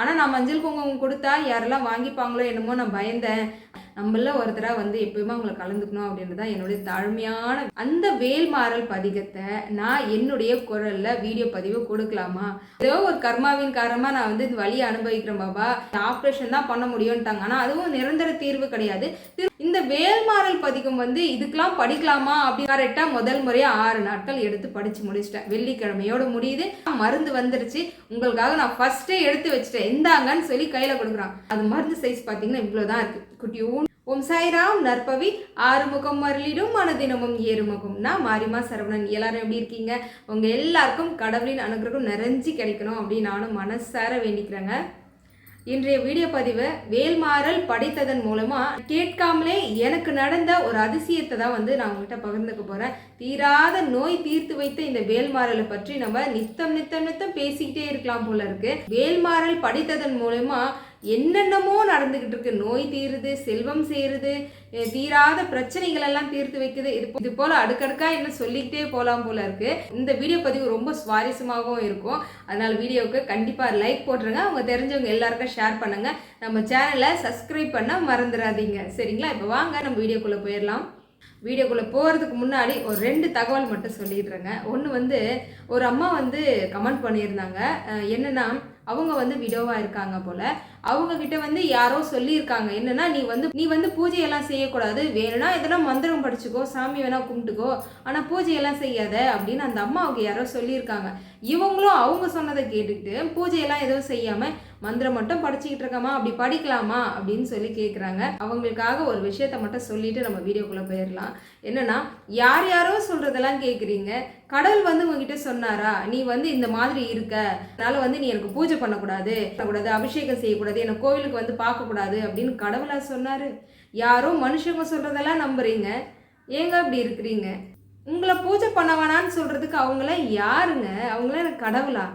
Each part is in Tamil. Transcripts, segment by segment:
ஆனால் நான் மஞ்சள் குங்குமம் கொடுத்தா யாரெல்லாம் வாங்கிப்பாங்களோ என்னமோ நான் பயந்தேன். நம்மள ஒருத்தராக வந்து எப்பயுமே அவங்கள கலந்துக்கணும் அப்படின்றது தான் என்னுடைய தாழ்மையான அந்த வேல்மாறல் பதிகத்தை நான் என்னுடைய குரல்ல வீடியோ பதிவு கொடுக்கலாமா? ஏதோ ஒரு கர்மாவின் காரணமாக நான் வந்து இந்த வழியை அனுபவிக்கிறேன் பாபா. ஆப்ரேஷன் தான் பண்ண முடியும்ட்டாங்க ஆனால் அதுவும் நிரந்தர தீர்வு கிடையாது. இந்த வேல்மாறல் பதிகம் வந்து இதுக்கெல்லாம் படிக்கலாமா அப்படி கரெக்டாக முதல் முறையாக ஆறு நாட்கள் எடுத்து படித்து முடிச்சிட்டேன். வெள்ளிக்கிழமையோட முடியுது. மருந்து வந்துருச்சு. உங்களுக்காக நான் ஃபஸ்ட்டே எடுத்து வச்சுட்டேன். இந்தாங்கன்னு சொல்லி கையில் கொடுக்குறான். அது மருந்து சைஸ் பார்த்தீங்கன்னா இவ்வளோ தான் இருக்குது குட்டியூன் ஓம் சாய்ராம் நற்பவி. ஆறுமுகம் மருளிடும் மனதினமும் ஏறுமுகம். நான் மாரிமா சரவணன். எல்லாரும் எப்படி இருக்கீங்க? உங்கள் எல்லாருக்கும் கடவுளின் அனுகிரகம் நிறைஞ்சு கிடைக்கணும் அப்படின்னு நானும் மனசார வேண்டிக்கிறேங்க. இன்றைய வீடியோ பதிவை வேல்மாறல் படித்ததன் மூலமா கேட்காமலே எனக்கு நடந்த ஒரு அதிசயத்தை தான் வந்து நான் உங்ககிட்ட பகிர்ந்துக்க போறேன். தீராத நோய் தீர்த்து வைத்த இந்த வேல்மாறலை பற்றி நம்ம நித்தம் நித்தம் நித்தம் பேசிக்கிட்டே இருக்கலாம் போல இருக்கு. வேல்மாறல் படித்ததன் மூலயமா என்னென்னமோ நடந்துகிட்டு இருக்கு. நோய் தீருது செல்வம் சேருது தீராத பிரச்சனைகள் எல்லாம் தீர்த்து வைக்குது. இது இது போல அடுக்கடுக்கா என்ன சொல்லிக்கிட்டே போலாம் போல இருக்கு. இந்த வீடியோ பதிவு ரொம்ப சுவாரஸ்யமாகவும் இருக்கும். அதனால வீடியோவுக்கு கண்டிப்பா லைக் போட்டுருங்க. அவங்க தெரிஞ்சவங்க எல்லாருக்கும் ஷேர் பண்ணுங்க. நம்ம சேனலை சப்ஸ்கிரைப் பண்ண மறந்துடாதீங்க. சரிங்களா? இப்போ வாங்க நம்ம வீடியோக்குள்ள போயிடலாம். வீடியோக்குள்ளே போகிறதுக்கு முன்னாடி ஒரு ரெண்டு தகவல் மட்டும் சொல்லிடுறேங்க. ஒன்று வந்து ஒரு அம்மா வந்து கமெண்ட் பண்ணியிருந்தாங்க. என்னென்னா அவங்க வந்து விடோவாக இருக்காங்க போல். அவங்க கிட்ட வந்து யாரோ சொல்லியிருக்காங்க. என்னன்னா நீ வந்து நீ வந்து பூஜையெல்லாம் செய்யக்கூடாது. வேணும்னா இதெல்லாம் மந்திரம் படிச்சுக்கோ சாமி வேணா கும்பிட்டுக்கோ. ஆனால் பூஜையெல்லாம் செய்யாத அப்படின்னு அந்த அம்மாவுக்கு யாரோ சொல்லியிருக்காங்க. இவங்களும் அவங்க சொன்னதை கேட்டுக்கிட்டு பூஜையெல்லாம் எதுவும் செய்யாமல் மந்திரம் மட்டும் படிச்சுக்கிட்டு இருக்கமா? அப்படி படிக்கலாமா? அப்படின்னு சொல்லி கேட்குறாங்க அவங்களுக்காக ஒரு விஷயத்த மட்டும் சொல்லிட்டு நம்ம வீடியோக்குள்ளே போயிடலாம் என்னன்னா யார் யாரோ சொல்கிறதெல்லாம் கேட்குறீங்க கடவுள் வந்து உங்ககிட்ட சொன்னாரா? நீ வந்து இந்த மாதிரி இருக்க. அதனால வந்து நீ எனக்கு பூஜை பண்ணக்கூடாது பண்ணக்கூடாது அபிஷேகம் செய்யக்கூடாது எனக்கு கோவிலுக்கு வந்து பார்க்கக்கூடாது அப்படின்னு கடவுளாக சொன்னாரு. யாரோ மனுஷங்க சொல்கிறதெல்லாம் நம்புறீங்க. ஏங்க அப்படி இருக்கிறீங்க? உங்களை பூஜை பண்ண வேணான்னு சொல்கிறதுக்கு அவங்களாம் யாருங்க? அவங்களாம் எனக்கு கடவுளா?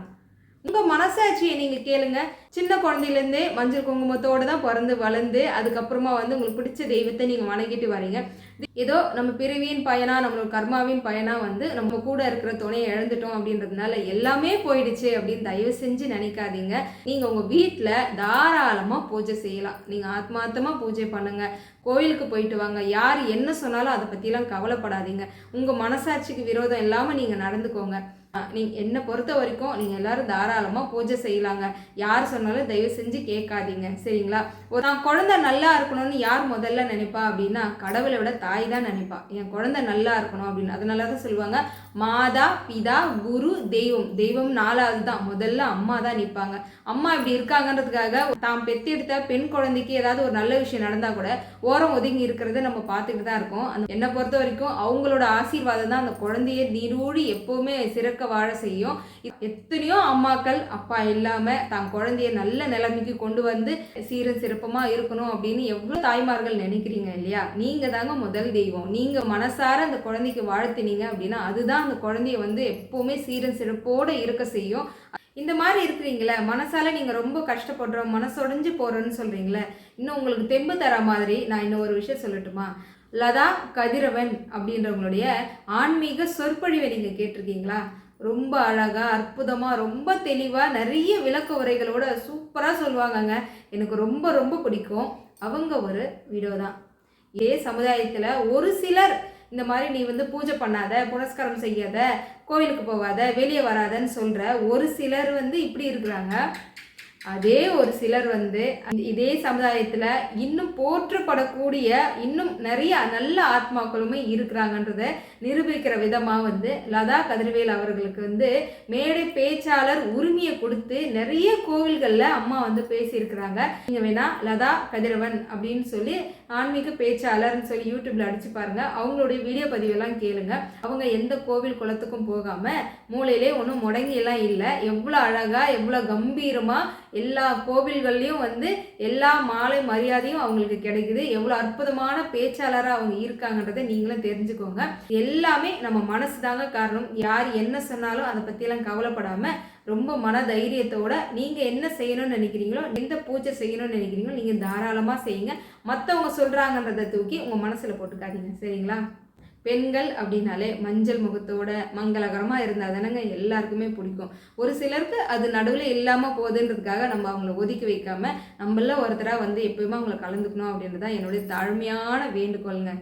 உங்க மனசாட்சியை நீங்க கேளுங்க. சின்ன குழந்தையிலேருந்தே மஞ்சள் குங்குமத்தோடு தான் பிறந்து வளர்ந்து அதுக்கப்புறமா வந்து உங்களுக்கு பிடிச்ச தெய்வத்தை நீங்க வணங்கிட்டு வரீங்க. ஏதோ நம்ம பிறவியின் பயனா நம்மளோட கர்மாவின் பயனா வந்து நம்ம கூட இருக்கிற துணையை இழந்துட்டோம் அப்படின்றதுனால எல்லாமே போயிடுச்சு அப்படின்னு தயவு செஞ்சு நினைக்காதீங்க. நீங்க உங்க வீட்டில் தாராளமா பூஜை செய்யலாம். நீங்க ஆத்மார்த்தமா பூஜை பண்ணுங்க. கோயிலுக்கு போயிட்டு வாங்க. யார் என்ன சொன்னாலும் அதை பற்றிலாம் கவலைப்படாதீங்க. உங்கள் மனசாட்சிக்கு விரோதம் இல்லாமல் நீங்கள் நடந்துக்கோங்க. நீங்கள் என்னை பொறுத்த வரைக்கும் நீங்கள் எல்லாரும் தாராளமாக பூஜை செய்யலாங்க. யார் சொன்னாலும் தயவு செஞ்சு கேட்காதீங்க. சரிங்களா? ஒரு நான் குழந்தை நல்லா இருக்கணும்னு யார் முதல்ல நினைப்பா அப்படின்னா கடவுளை விட தாய் தான் நினைப்பா. என் குழந்தை நல்லா இருக்கணும் அப்படின்னு. அதனால தான் சொல்லுவாங்க மாதா பிதா குரு தெய்வம். தெய்வம் நாலாவது தான் முதல்ல அம்மா தான் நிற்பாங்க. அம்மா இப்படி இருக்காங்கன்றதுக்காக தாம் பெத்தெடுத்த பெண் குழந்தைக்கு ஏதாவது ஒரு நல்ல விஷயம் நடந்தால் கூட ஓரம் ஒதுங்கி இருக்கிறத நம்ம பார்த்துக்கிட்டு தான் இருக்கோம். அந்த என்னை பொறுத்த வரைக்கும் அவங்களோட ஆசீர்வாதம் தான் அந்த குழந்தைய நீரூடி எப்போவுமே சிறக்க வாழ செய்யும். எத்தனையோ அம்மாக்கள் அப்பா இல்லாமல் தான் குழந்தைய நல்ல நிலைமைக்கு கொண்டு வந்து சீரும் சிறப்பமாக இருக்கணும் அப்படின்னு எவ்வளோ தாய்மார்கள் நினைக்கிறீங்க இல்லையா? நீங்கள் தாங்க முதல் தெய்வம். நீங்கள் மனசார அந்த குழந்தைக்கு வாழ்த்தினீங்க அப்படின்னா அதுதான் அந்த குழந்தைய வந்து எப்போவுமே சீரும் சிறப்போடு இருக்க செய்யும். இந்த மாதிரி இருக்கிறீங்களே மனசால நீங்க ரொம்ப கஷ்டப்படுறோம் மனசொடைஞ்சு போகிறோன்னு சொல்றீங்களே இன்னும் உங்களுக்கு தெம்பு தர மாதிரி நான் இன்னும் ஒரு விஷயம் சொல்லட்டுமா? லதா கதிரவன் அப்படின்றவங்களுடைய ஆன்மீக சொற்பொழிவை நீங்க கேட்டிருக்கீங்களா? ரொம்ப அழகா அற்புதமா ரொம்ப தெளிவா நிறைய விளக்க உரைகளோட சூப்பரா சொல்லுவாங்கங்க. எனக்கு ரொம்ப ரொம்ப பிடிக்கும். அவங்க ஒரு வீடியோ தான் இதே சமுதாயத்துல ஒரு சிலர் இந்த மாதிரி நீ வந்து பூஜை பண்ணாத புனஸ்காரம் செய்யாத கோயிலுக்கு போகாத வெளியே வராதன்னு சொல்கிற ஒரு சிலர் வந்து இப்படி இருக்கிறாங்க. அதே ஒரு சிலர் வந்து இதே சமுதாயத்தில் இன்னும் போற்றப்படக்கூடிய இன்னும் நிறைய நல்ல ஆத்மாக்களுமே இருக்கிறாங்கன்றத நிரூபிக்கிற விதமாக வந்து லதா கதிர்வேல் அவர்களுக்கு வந்து மேடை பேச்சாளர் உரிமையை கொடுத்து நிறைய கோவில்களில் அம்மா வந்து பேசியிருக்கிறாங்க. நீங்கள் வேணா லதா கதிரவன் அப்படின்னு சொல்லி ஆன்மீக பேச்சாளர்னு சொல்லி யூடியூப்ல அடிச்சு பாருங்க. அவங்களுடைய வீடியோ பதிவெல்லாம் கேளுங்க. அவங்க எந்த கோவில் குளத்துக்கும் போகாம மூளையிலே ஒன்றும் முடங்கி எல்லாம் இல்லை. எவ்வளோ அழகா எவ்வளோ கம்பீரமா எல்லா கோவில்கள்லையும் வந்து எல்லா மாலை மரியாதையும் அவங்களுக்கு கிடைக்குது. எவ்வளோ அற்புதமான பேச்சாளராக அவங்க இருக்காங்கன்றதை நீங்களும் தெரிஞ்சுக்கோங்க. எல்லாமே நம்ம மனசு தாங்க காரணம். யார் என்ன சொன்னாலும் அதை பற்றியெல்லாம் கவலைப்படாமல் ரொம்ப மன தைரியத்தோட நீங்கள் என்ன செய்யணும்னு நினைக்கிறீங்களோ எந்த பூஜை செய்யணும்னு நினைக்கிறீங்களோ நீங்கள் தாராளமாக செய்யுங்க. மற்றவங்க சொல்கிறாங்கன்றதை தூக்கி உங்கள் மனசில் போட்டுக்காதீங்க. சரிங்களா? பெண்கள் அப்படின்னாலே மஞ்சள் முகத்தோட மங்களகரமாக இருந்தால் தானேங்க எல்லாருக்குமே பிடிக்கும். ஒரு சிலருக்கு அது நடுவில் இல்லாமல் போகுதுன்றதுக்காக நம்ம அவங்கள ஒதுக்கி வைக்காம நம்மள ஒருத்தராக வந்து எப்பயுமே அவங்கள கலந்துக்கணும் அப்படின்றது தான் என்னுடைய தாழ்மையான வேண்டுகோளுங்க.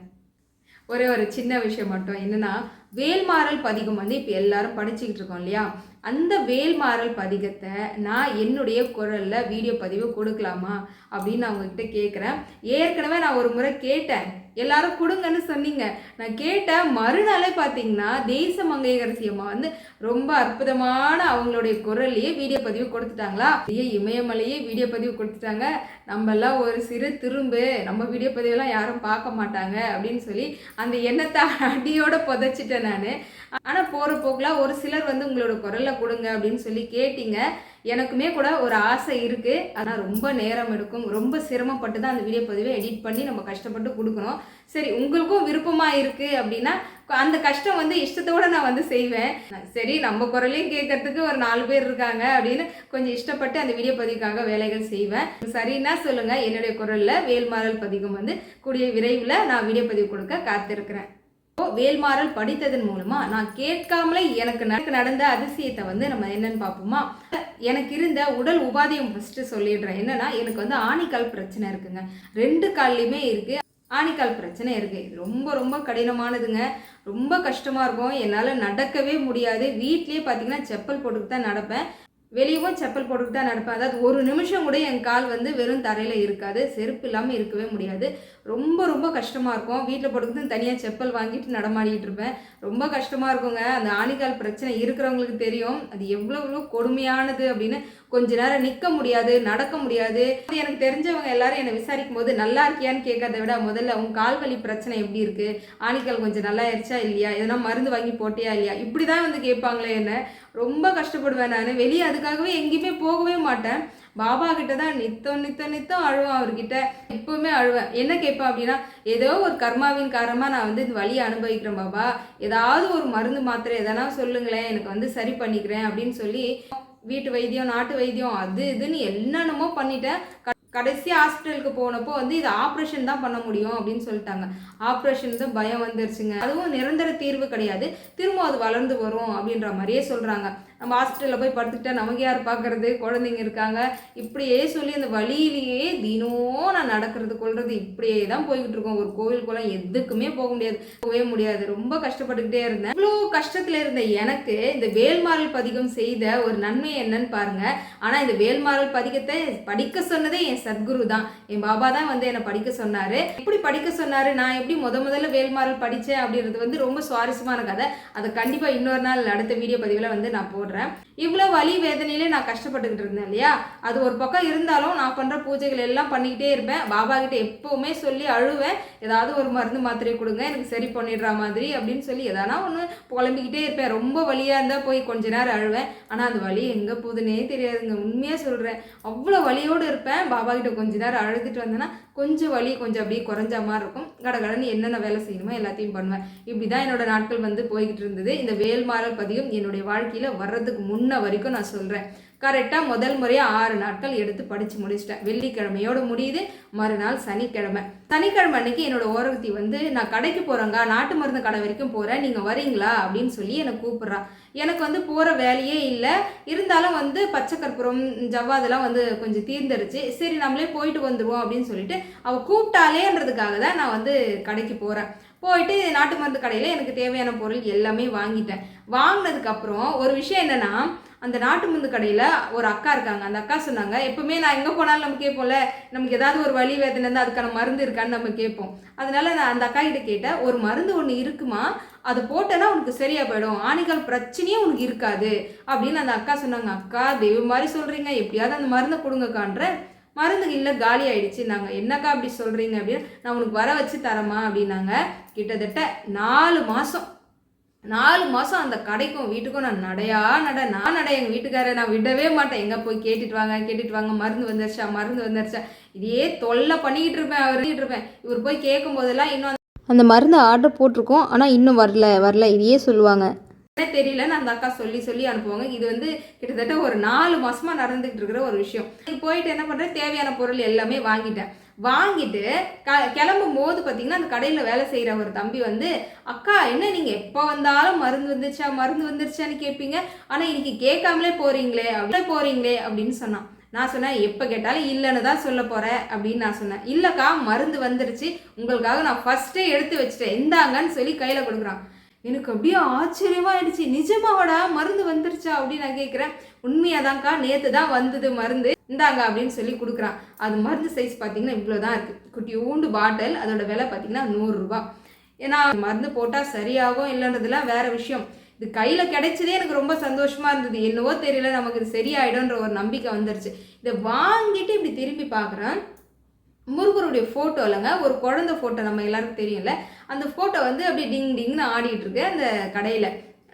ஒரே ஒரு சின்ன விஷயம் மட்டும் என்னன்னா வேல்மாறல் பதிகம் வந்து இப்போ எல்லாரும் படிச்சுக்கிட்டு இருக்கோம் இல்லையா? அந்த வேல்மாறல் பதிகத்தை நான் என்னுடைய குரலில் வீடியோ பதிவு கொடுக்கலாமா அப்படின்னு நான் உங்ககிட்ட கேட்குறேன் ஏற்கனவே நான் ஒரு முறை கேட்டேன். எல்லாரும் கொடுங்கன்னு சொன்னீங்க. நான் கேட்டேன் மறுநாளே பார்த்தீங்கன்னா தேச மங்கையரசி அம்மா வந்து ரொம்ப அற்புதமான அவங்களுடைய குரல்லையே வீடியோ பதிவு கொடுத்துட்டாங்களா? அப்படியே இமயமலையே வீடியோ பதிவு கொடுத்துட்டாங்க. நம்மெல்லாம் ஒரு சிறு திரும்பு நம்ம வீடியோ பதிவெல்லாம் யாரும் பார்க்க மாட்டாங்க அப்படின்னு சொல்லி அந்த எண்ணத்தை அடியோட புதைச்சிட்டேன் நான். ஆனால் போகிற போக்கில் ஒரு சிலர் வந்து உங்களோட குரலை கொடுங்க அப்படின்னு சொல்லி கேட்டீங்க. எனக்குமே கூட ஒரு ஆசை இருக்குது ஆனால் ரொம்ப நேரம் எடுக்கும். ரொம்ப சிரமப்பட்டு தான் அந்த வீடியோ பதிவை எடிட் பண்ணி நம்ம கஷ்டப்பட்டு கொடுக்கணும். சரி உங்களுக்கும் விருப்பமாக இருக்குது அப்படின்னா அந்த கஷ்டம் வந்து இஷ்டத்தோட நான் வந்து செய்வேன். சரி நம்ம குரலையும் கேட்கறதுக்கு ஒரு நாலு பேர் இருக்காங்க அப்படின்னு கொஞ்சம் இஷ்டப்பட்டு அந்த வீடியோ பதிவுக்காக வேலைகள் செய்வேன். சரின்னா சொல்லுங்கள் என்னுடைய குரலில் வேல்மாறல் பதிகம் வந்து கூடிய விரைவில் நான் வீடியோ பதிவு கொடுக்க காத்திருக்கிறேன். வேல்மாறல் படித்ததன் மூலமா நான் கேட்காமலே எனக்கு எனக்கு நடந்த அதிசயத்தை வந்து நம்ம என்னன்னு பார்ப்போமா? எனக்கு இருந்த உடல் உபாதையும் ஃபஸ்ட்டு சொல்லிடுறேன். என்னன்னா எனக்கு வந்து ஆணிக்கால் பிரச்சனை இருக்குங்க. ரெண்டு கால்லையுமே இருக்கு. ஆணிக்கால் பிரச்சனை இருக்குது ரொம்ப ரொம்ப கடினமானதுங்க. ரொம்ப கஷ்டமா இருக்கும். என்னால் நடக்கவே முடியாது. வீட்லயே பார்த்தீங்கன்னா செப்பல் போட்டுட்டு தான் நடப்பேன். வெளியவும் செப்பல் போட்டுக்கிட்டு தான் நடப்பேன். அதாவது ஒரு நிமிஷம் கூட என் கால் வந்து வெறும் தரையில் இருக்காது. செருப்பு இல்லாமல் இருக்கவே முடியாது. ரொம்ப ரொம்ப கஷ்டமாக இருக்கும். வீட்டில் போட்டுக்கிட்டு தனியாக செப்பல் வாங்கிட்டு நடமாடிட்டு இருப்பேன். ரொம்ப கஷ்டமாக இருக்குங்க. அந்த ஆணிக்கால் பிரச்சனை இருக்கிறவங்களுக்கு தெரியும். அது எவ்வளோ எவ்வளோ கொடுமையானது அப்படின்னு கொஞ்ச நேரம் நிற்க முடியாது நடக்க முடியாது. அது எனக்கு தெரிஞ்சவங்க எல்லாரும் என்னை விசாரிக்கும் போது நல்லா இருக்கியான்னு கேட்கறத விட முதல்ல உன் கால் வலி பிரச்சனை எப்படி இருக்கு? ஆணிக்கால் கொஞ்சம் நல்லா ஆயிடுச்சா இல்லையா? எதனா மருந்து வாங்கி போட்டியா இல்லையா? இப்படி தான் வந்து கேட்பாங்களே என்ன? ரொம்ப கஷ்டப்படுவேன் நான். வெளியே அதுக்காகவே எங்கேயுமே போகவே மாட்டேன். பாபா கிட்ட தான் நித்தம் நித்தம் நித்தம் அழுவேன் அவர்கிட்ட. எப்பவுமே அழுவேன். என்ன கேட்பேன் அப்படின்னா ஏதோ ஒரு கர்மாவின் காரணமாக நான் வந்து இந்த வழியை அனுபவிக்கிறேன் பாபா. ஏதாவது ஒரு மருந்து மாத்திரை எதனா சொல்லுங்களேன் எனக்கு வந்து சரி பண்ணிக்கிறேன் அப்படின்னு சொல்லி வீட்டு வைத்தியம் நாட்டு வைத்தியம் அது இதுன்னு என்னென்னமோ பண்ணிட்டேன். க- கடைசி ஹாஸ்பிட்டலுக்கு போனப்போ வந்து இது ஆப்ரேஷன் தான் பண்ண முடியும் அப்படின்னு சொல்லிட்டாங்க. ஆப்ரேஷன் தான் பயம் வந்துருச்சுங்க. அதுவும் நிரந்தர தீர்வு கிடையாது. திரும்ப அது வளர்ந்து வரும் அப்படின்ற மாதிரியே சொல்கிறாங்க நம்ம ஹாஸ்பிட்டலில் போய் படுத்துக்கிட்டா நமக்கு யார் பார்க்குறது குழந்தைங்க இருக்காங்க. இப்படியே சொல்லி அந்த வழியிலேயே தினம் நான் நடக்கிறது கொள்வது இப்படியே தான் போய்கிட்டு இருக்கோம். ஒரு கோவில் குளம் எதுக்குமே போக முடியாது. போகவே முடியாது. ரொம்ப கஷ்டப்பட்டுக்கிட்டே இருந்தேன். இவ்வளோ கஷ்டத்தில் இருந்த எனக்கு இந்த வேல்மாரல் பதிகம் செய்த ஒரு நன்மை என்னன்னு பாருங்க. ஆனால் இந்த வேல்மாரல் பதிகத்தை படிக்க சொன்னதே என் சத்குரு தான். என் பாபா தான் வந்து என்னை படிக்க சொன்னாரு. எப்படி படிக்க சொன்னாரு? நான் எப்படி முத முதல்ல வேல்மாரல் படித்தேன் அப்படின்றது வந்து ரொம்ப சுவாரஸ்யமான கதை. அதை கண்டிப்பாக இன்னொரு நாள் அடுத்த வீடியோ பதிவில் வந்து நான் போடுறேன். இவ்வளோ வலி வேதனையிலே நான் கஷ்டப்பட்டுக்கிட்டு இருந்தேன் இல்லையா? அது ஒரு பக்கம் இருந்தாலும் நான் பண்ணுற பூஜைகள் எல்லாம் பண்ணிக்கிட்டே இருப்பேன். பாபா கிட்டே எப்போவுமே சொல்லி அழுவேன். ஏதாவது ஒரு மருந்து மாத்திரை கொடுங்க எனக்கு சரி பண்ணிடுற மாதிரி அப்படின்னு சொல்லி எதனா ஒன்று புலம்பிக்கிட்டே இருப்பேன். ரொம்ப வலியாக இருந்தால் போய் கொஞ்ச நேரம் அழுவேன். ஆனால் அந்த வலி எங்கே போகுதுன்னே தெரியாதுங்க. உண்மையாக சொல்கிறேன் அவ்வளோ வலியோடு இருப்பேன். பாபா கிட்ட கொஞ்ச நேரம் அழுதுட்டு வந்தேன்னா கொஞ்சம் வலி கொஞ்சம் அப்படியே குறைஞ்ச மாதிரி இருக்கும். கடகடன்னு என்னென்ன வேலை செய்யணுமோ எல்லாத்தையும் பண்ணுவேன். இப்படி தான் என்னோட நாட்கள் வந்து போய்கிட்டு இருந்தது. இந்த வேல்மாறல் பதியும் என்னுடைய வாழ்க்கையில் வர்றதுக்கு முன்ன வரைக்கும் நான் சொல்கிறேன் கரெக்டாக முதல் முறையாக ஆறு நாட்கள் எடுத்து படித்து முடிச்சிட்டேன். வெள்ளிக்கிழமையோட முடியுது மறுநாள் சனிக்கிழமை. சனிக்கிழமை அன்னைக்கு என்னோட ஓரகத்தி வந்து நான் கடைக்கு போகிறேங்க நாட்டு மருந்து கடை வரைக்கும் போகிறேன் நீங்கள் வரீங்களா? அப்படின்னு சொல்லி என்னை கூப்பிட்றா. எனக்கு வந்து போகிற வேலையே இல்லை. இருந்தாலும் வந்து பச்சை கற்பூரம் ஜவ்வாதெல்லாம் வந்து கொஞ்சம் தீர்ந்துருச்சு. சரி நம்மளே போயிட்டு வந்துடுவோம் அப்படின்னு சொல்லிட்டு அவள் கூப்பிட்டாலேன்றதுக்காக தான் நான் வந்து கடைக்கு போகிறேன் போயிட்டு நாட்டு மருந்து கடையில் எனக்கு தேவையான பொருள் எல்லாமே வாங்கிட்டேன். வாங்கினதுக்கப்புறம் ஒரு விஷயம் என்னென்னா அந்த நாட்டு மருந்து கடையில் ஒரு அக்கா இருக்காங்க. அந்த அக்கா சொன்னாங்க எப்போவுமே நான் எங்கே போனாலும் நம்ம கேட்போம்ல நமக்கு ஏதாவது ஒரு வழி வேதனை இருந்தால் அதுக்கான மருந்து இருக்கான்னு நம்ம கேட்போம் அதனால நான் அந்த அக்கா கிட்ட கேட்டேன் ஒரு மருந்து ஒன்று இருக்குமா? அது போட்டேன்னா உனக்கு சரியா போயிடும். ஆணிகள் பிரச்சனையே உனக்கு இருக்காது. அப்படின்னு அந்த அக்கா சொன்னாங்க. அக்கா தெய்வம் மாதிரி சொல்கிறீங்க எப்படியாவது அந்த மருந்தை கொடுங்கக்கான்ற மருந்து இல்லை காலி ஆயிடுச்சு. நாங்கள் என்னக்கா அப்படி சொல்கிறீங்க அப்படின்னு நான் உனக்கு வர வச்சு தரமா அப்படின்னாங்க. கிட்டத்தட்ட நாலு மாதம் நாலு மாதம் அந்த கடைக்கும் வீட்டுக்கும் நான் நடையா நட நான் நட எங்கள் வீட்டுக்காரரை நான் விடவே மாட்டேன். எங்கே போய் கேட்டுட்டு வாங்க கேட்டுட்டு வாங்க மருந்து வந்துருச்சா மருந்து வந்துருச்சா. இதே தொல்லை பண்ணிக்கிட்டு இருப்பேன் அவர் இருப்பேன். இவர் போய் கேட்கும் போதெல்லாம் இன்னும் அந்த மருந்து ஆர்டர் போட்டிருக்கோம் ஆனால் இன்னும் வரல வரல இதையே சொல்லுவாங்க. என்ன தெரியலன்னு அந்த அக்கா சொல்லி சொல்லி அனுப்புவாங்க. இது வந்து கிட்டத்தட்ட ஒரு நாலு மாசமா நடந்துகிட்டு இருக்கிற ஒரு விஷயம். போயிட்டு என்ன பண்றேன்? தேவையான பொருள் எல்லாமே வாங்கிட்டேன். வாங்கிட்டு க கிளம்பும் போது பார்த்தீங்கன்னா அந்த கடையில் வேலை செய்கிற ஒரு தம்பி வந்து அக்கா என்ன நீங்கள் எப்போ வந்தாலும் மருந்து வந்துருச்சா? மருந்து வந்துருச்சான்னு கேட்பீங்க ஆனால் இன்னைக்கு கேட்காமலே போகிறீங்களே அப்படியே போகிறீங்களே அப்படின்னு சொன்னான். நான் சொன்னேன் எப்போ கேட்டாலும் இல்லைன்னு தான் சொல்ல போகிறேன் அப்படின்னு நான் சொன்னேன். இல்லைக்கா மருந்து வந்துருச்சு. உங்களுக்காக நான் ஃபஸ்ட்டே எடுத்து வச்சுட்டேன். இந்தாங்கன்னு சொல்லி கையில் கொடுக்குறான். எனக்கு அப்படியே ஆச்சரியமாயிடுச்சு. நிஜமாவடா மருந்து வந்துருச்சா அப்படின்னு நான் கேட்குறேன் உண்மையாதான்க்கா நேற்று தான் வந்தது மருந்து. இந்தாங்க அப்படின்னு சொல்லி கொடுக்குறான். அது மருந்து சைஸ் பார்த்தீங்கன்னா இவ்வளோ தான் இருக்குது குட்டியூண்டு பாட்டில் அதோட விலை பார்த்தீங்கன்னா நூறுரூவா ஏன்னா மருந்து போட்டால் சரியாகும் இல்லைன்றதுலாம் வேறு விஷயம். இது கையில் கிடைச்சதே எனக்கு ரொம்ப சந்தோஷமாக இருந்தது. என்னவோ தெரியல நமக்கு இது சரியாயிடும்ன்ற ஒரு நம்பிக்கை வந்துருச்சு. இதை வாங்கிட்டு இப்படி திரும்பி பார்க்குறேன் முருகருடைய ஃபோட்டோ இல்லைங்க ஒரு குழந்தை ஃபோட்டோ நம்ம எல்லாருக்கும் தெரியும்ல அந்த ஃபோட்டோ வந்து அப்படியே டிங் டிங்னு ஆடிட்டு இருக்கு அந்த கடையில்.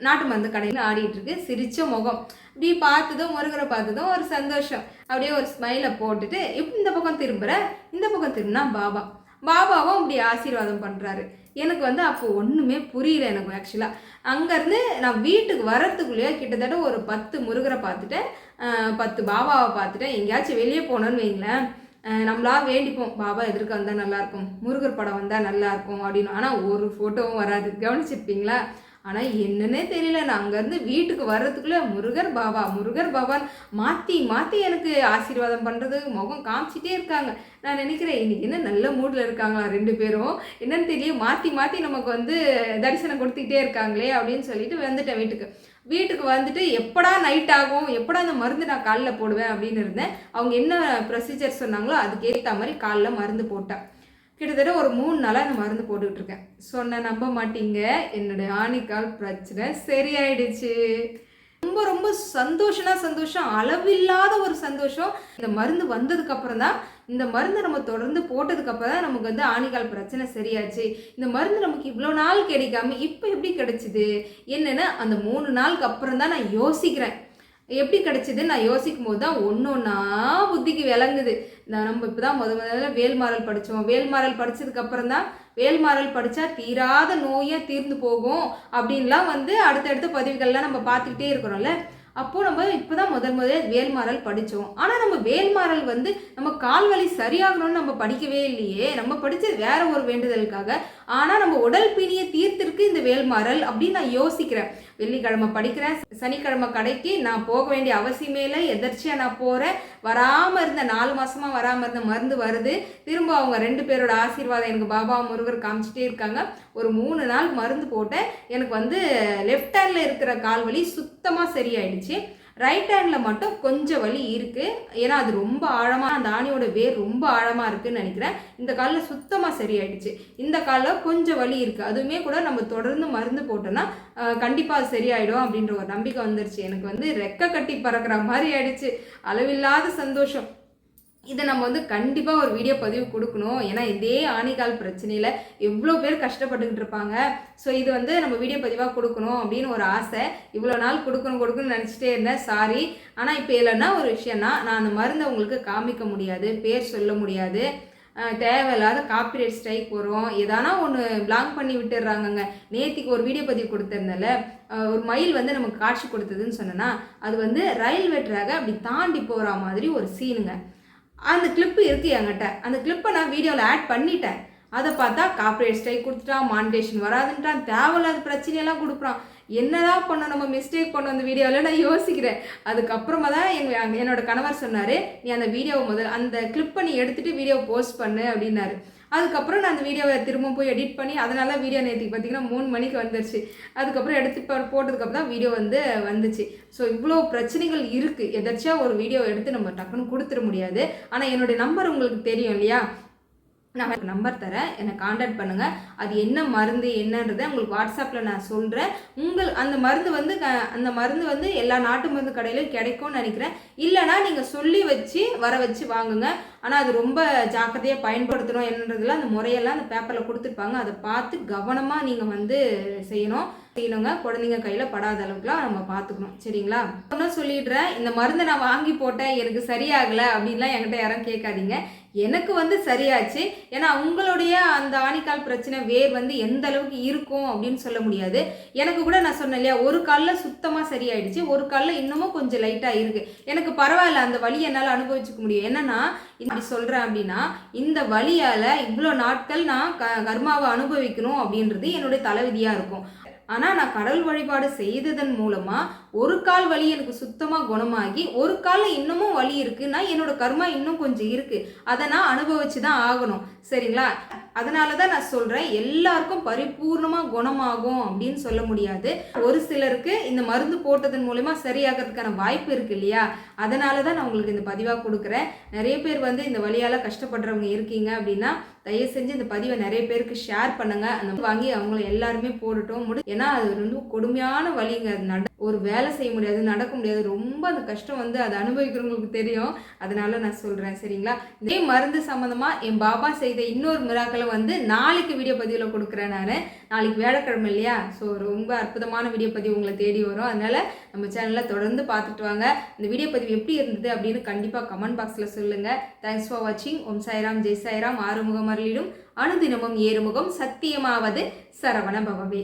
நாட்டு மருந்து கடையில் ஆடிட்டு இருக்கு சிரிச்ச முகம். இப்படி பார்த்ததும் முருகரை பார்த்ததும் ஒரு சந்தோஷம். அப்படியே ஒரு ஸ்மைலை போட்டுட்டு இப்போ இந்த பக்கம் திரும்புகிற இந்த பக்கம் திரும்பினா பாபா. பாபாவும் அப்படி ஆசீர்வாதம் பண்ணுறாரு எனக்கு வந்து அப்போ ஒன்றுமே புரியல எனக்கு ஆக்சுவலாக அங்கேருந்து நான் வீட்டுக்கு வரத்துக்குள்ளேயே கிட்டத்தட்ட ஒரு பத்து முருகரை பார்த்துட்டேன். பத்து பாபாவை பார்த்துட்டேன். எங்கேயாச்சும் வெளியே போனோன்னு வைங்களேன். நம்மளாக வேண்டிப்போம். பாபா எதிர்க்க வந்தால் நல்லாயிருக்கும் முருகர் படம் வந்தால் நல்லாயிருக்கும் அப்படின்னு. ஆனால் ஒரு ஃபோட்டோவும் வராது. கவனிச்சிருப்பீங்களா? ஆனால் என்னன்னே தெரியல. நான் அங்கேருந்து வீட்டுக்கு வர்றதுக்குள்ளே முருகர் பாபா முருகர் பாபான்னு மாற்றி மாற்றி எனக்கு ஆசீர்வாதம் பண்ணுறது முகம் காமிச்சிட்டே இருக்காங்க. நான் நினைக்கிறேன் இன்னைக்கு என்ன நல்ல மூடில் இருக்காங்களா ரெண்டு பேரும்? என்னன்னு தெரியும் மாற்றி மாற்றி நமக்கு வந்து தரிசனம் கொடுத்துக்கிட்டே இருக்காங்களே அப்படின்னு சொல்லிட்டு வந்துட்டேன் வீட்டுக்கு. வீட்டுக்கு வந்துட்டு எப்படா நைட் ஆகும்? எப்படா அந்த மருந்து நான் காலில் போடுவேன் அப்படின்னு இருந்தேன். அவங்க என்ன ப்ரொசீஜர் சொன்னாங்களோ அதுக்கேற்ற மாதிரி காலில் மருந்து போட்டேன். கிட்டத்தட்ட ஒரு மூணு நாளாக இந்த மருந்து போட்டுக்கிட்டு இருக்கேன் சொன்ன நம்ப மாட்டீங்க. என்னுடைய ஆணிக்கால் பிரச்சனை சரியாயிடுச்சு. ரொம்ப ரொம்ப சந்தோஷம்னா சந்தோஷம் அளவில்லாத ஒரு சந்தோஷம். இந்த மருந்து வந்ததுக்கு அப்புறம் தான் இந்த மருந்து நம்ம தொடர்ந்து போட்டதுக்கு அப்புறம் தான் நமக்கு வந்து ஆணிகால் பிரச்சனை சரியாச்சு. இந்த மருந்து நமக்கு இவ்வளோ நாள் கிடைக்காம இப்போ எப்படி கிடைச்சிது? என்னென்னா அந்த மூணு நாளுக்கு அப்புறம் தான் நான் யோசிக்கிறேன். எப்படி கிடச்சிது நான் யோசிக்கும் போது தான் ஒன்று ஒன்றா புத்திக்கு விளங்குது. நான் நம்ம இப்போ தான் முத முதல்ல வேல்மாறல் படித்தோம் வேல்மாறல் படித்ததுக்கப்புறம் தான் வேல்மாறல் படித்தா தீராத நோயே தீர்ந்து போகும் அப்படின்லாம் வந்து அடுத்தடுத்த பதிவுகள்லாம் நம்ம பார்த்துக்கிட்டே இருக்கிறோம்ல. அப்போது நம்ம இப்போ தான் முதல் முதல் வேல்மாறல் படித்தோம் ஆனால் நம்ம வேல்மாறல் வந்து நம்ம கால் வலி சரியாகணும்னு நம்ம படிக்கவே இல்லையே. நம்ம படித்தது வேற ஒரு வேண்டுதலுக்காக. ஆனால் நம்ம உடல் பிணியை தீர்த்திருக்கு இந்த வேல்மாறல் அப்படின்னு நான் யோசிக்கிறேன். வெள்ளிக்கிழமை படிக்கிறேன். சனிக்கிழமை கடைக்கு நான் போக வேண்டிய அவசியமே இல்லை. எதர்ச்சியாக நான் போகிறேன் வராமல் இருந்த நாலு மாதமாக வராமல் இருந்த மருந்து வருது. திரும்ப அவங்க ரெண்டு பேரோட ஆசீர்வாதம் எனக்கு பாபா முருகர் காமிச்சிட்டே இருக்காங்க. ஒரு மூணு நாள் மருந்து போட்டேன். எனக்கு வந்து லெஃப்ட் ஹேண்டில் இருக்கிற கால் வலி சுத்தமாக சரியாயிடுச்சு. ரைட் ஹேண்டில் மட்டும் கொஞ்சம் வலி இருக்குது ஏன்னா அது ரொம்ப ஆழமாக அந்த ஆணியோட வேர் ரொம்ப ஆழமாக இருக்குன்னு நினைக்கிறேன். இந்த காலில் சுத்தமாக சரியாயிடுச்சு. இந்த காலில் கொஞ்சம் வலி இருக்குது அதுவுமே கூட நம்ம தொடர்ந்து மருந்து போட்டோன்னா கண்டிப்பாக அது சரியாயிடும் அப்படின்ற ஒரு நம்பிக்கை வந்துருச்சு. எனக்கு வந்து ரெக்க கட்டி பறக்கிற மாதிரி ஆயிடுச்சு. அளவில்லாத சந்தோஷம். இதை நம்ம வந்து கண்டிப்பாக ஒரு வீடியோ பதிவு கொடுக்கணும். ஏன்னா இதே ஆணிகால் பிரச்சனையில் எவ்வளோ பேர் கஷ்டப்பட்டுக்கிட்டு இருப்பாங்க. ஸோ இது வந்து நம்ம வீடியோ பதிவாக கொடுக்கணும் அப்படின்னு ஒரு ஆசை. இவ்வளோ நாள் கொடுக்கணும் கொடுக்கணும்னு நினச்சிட்டே இருந்தேன். சாரி ஆனால் இப்போ இல்லைன்னா ஒரு விஷயம்னா நான் அந்த மருந்தை உங்களுக்கு காமிக்க முடியாது. பேர் சொல்ல முடியாது. தேவையில்லாத காப்பிரைட் ஸ்ட்ரைக் வரும். எதானா ஒன்று பிளாக் பண்ணி விட்டுடுறாங்கங்க. நேத்திக்கு ஒரு வீடியோ பதிவு கொடுத்துருந்தல ஒரு மயில் வந்து நமக்கு காட்சி கொடுத்ததுன்னு சொன்னேன்னா அது வந்து ரயில்வே ட்ராக அப்படி தாண்டி போகிற மாதிரி ஒரு சீனுங்க அந்த கிளிப்பு இருக்குது என்கிட்ட. அந்த கிளிப்பை நான் வீடியோவில் ஆட் பண்ணிட்டேன். அதை பார்த்தா காப்பரேட் ஸ்ட்ரைக் கொடுத்துட்டான் மானிட்டேஷன் வராதுன்ட்டான் தேவையில்லாத பிரச்சனையெல்லாம் கொடுக்குறான். என்னதான் பண்ண நம்ம மிஸ்டேக் பண்ணோம் அந்த வீடியோவில் நான் யோசிக்கிறேன். அதுக்கப்புறமா தான் எங்கள் என்னோட கணவர் சொன்னார் நீ அந்த வீடியோவை முதல் அந்த கிளிப்பை நீ எடுத்துகிட்டு வீடியோ போஸ்ட் பண்ணு அப்படின்னாரு. அதுக்கப்புறம் நான் அந்த வீடியோவை திரும்ப போய் எடிட் பண்ணி அதனால வீடியோ நேற்றுக்கு பார்த்தீங்கன்னா மூணு மணிக்கு வந்துருச்சு. அதுக்கப்புறம் எடுத்து போட்டதுக்கப்புறம் தான் வீடியோ வந்து வந்துச்சு. ஸோ இவ்வளோ பிரச்சனைகள் இருக்குது எதாச்சும் ஒரு வீடியோ எடுத்து நம்ம டக்குன்னு கொடுத்துட முடியாது. ஆனால் என்னுடைய நம்பர் உங்களுக்கு தெரியும் இல்லையா? நான் எனக்கு நம்பர் தரேன். என்னை காண்டாக்ட் பண்ணுங்கள் அது என்ன மருந்து என்னன்றதை உங்களுக்கு வாட்ஸ்அப்பில் நான் சொல்கிறேன் உங்கள் அந்த மருந்து வந்து அந்த மருந்து வந்து எல்லா நாட்டு மருந்து கடையிலும் கிடைக்கும்னு நினைக்கிறேன். இல்லைனா நீங்கள் சொல்லி வச்சு வர வச்சு வாங்குங்க. ஆனால் அது ரொம்ப ஜாக்கிரதையாக பயன்படுத்தணும் என்னன்றதுல அந்த முறையெல்லாம் அந்த பேப்பரில் கொடுத்துருப்பாங்க. அதை பார்த்து கவனமாக நீங்கள் வந்து செய்யணும். செய்யணுங்க. குழந்தைங்க கையில் படாத அளவுக்குலாம் நம்ம பார்த்துக்கணும். சரிங்களா? ஒன்றும் சொல்லிடுறேன். இந்த மருந்தை நான் வாங்கி போட்டேன். எனக்கு சரியாகலை அப்படின்லாம் என்கிட்ட யாரும் கேட்காதீங்க. எனக்கு வந்து சரியாச்சு. ஏன்னா உங்களுடைய அந்த ஆணிக்கால் பிரச்சனை வேர் வந்து எந்த அளவுக்கு இருக்கும் அப்படின்னு சொல்ல முடியாது. எனக்கு கூட நான் சொன்னேன் இல்லையா ஒரு காலில் சுத்தமாக சரியாயிடுச்சு. ஒரு காலில் இன்னமும் கொஞ்சம் லைட்டாக இருக்குது எனக்கு பரவாயில்ல. அந்த வழி என்னால் அனுபவிச்சுக்க முடியும். என்னன்னா இப்படி சொல்கிறேன் அப்படின்னா இந்த வழியால் இவ்வளோ நாட்கள் நான் க கர்மாவை அனுபவிக்கணும் அப்படின்றது என்னுடைய தலைவிதியாக இருக்கும். ஆனால் நான் கடவுள் வழிபாடு செய்ததன் மூலமாக ஒரு கால் வலி எனக்கு சுத்தமாக குணமாகி ஒரு காலில் இன்னமும் வலி இருக்குன்னா என்னோட கர்மா இன்னும் கொஞ்சம் இருக்குது அதை நான் அனுபவிச்சு தான் ஆகணும். சரிங்களா? அதனால தான் நான் சொல்கிறேன் எல்லாருக்கும் பரிபூர்ணமாக குணமாகும் அப்படின்னு சொல்ல முடியாது. ஒரு சிலருக்கு இந்த மருந்து போட்டதன் மூலயமா சரியாகிறதுக்கான வாய்ப்பு இருக்கு இல்லையா? அதனால தான் நான் உங்களுக்கு இந்த பதிவாக கொடுக்குறேன். நிறைய பேர் வந்து இந்த வழியால் கஷ்டப்படுறவங்க இருக்கீங்க அப்படின்னா தயவு செஞ்சு இந்த பதிவை நிறைய பேருக்கு ஷேர் பண்ணுங்க. அந்த வாங்கி அவங்கள எல்லாருமே போடட்டும். முடி ஏன்னா அது வந்து கொடுமையான வழிங்க. அது நட ஒரு வேலை செய்ய முடியாது நடக்க முடியாது. ரொம்ப அந்த கஷ்டம் வந்து அதை அனுபவிக்கிறவங்களுக்கு தெரியும். அதனால நான் சொல்கிறேன் சரிங்களா? இதே மருந்து சம்மந்தமாக என் பாபா செய்த இன்னொரு மிராக்களை வந்து நாளைக்கு வீடியோ பதிவில் கொடுக்குறேன் நான். நாளைக்கு வேலைக்கிழமை இல்லையா? ஸோ ரொம்ப அற்புதமான வீடியோ பதிவு உங்களை தேடி வரும். அதனால் நம்ம சேனலில் தொடர்ந்து பார்த்துட்டு வாங்க. இந்த வீடியோ பதிவு எப்படி இருந்தது அப்படின்னு கண்டிப்பாக கமெண்ட் பாக்ஸில் சொல்லுங்கள் தேங்க்ஸ் ஃபார் வாட்சிங் ஓம் சாய்ராம் ஜெய் சாய்ராம். ஆறுமுகம் அருளிடும். அனுதினமும் ஏறுமுகம். சத்தியமாவது சரவண பவவே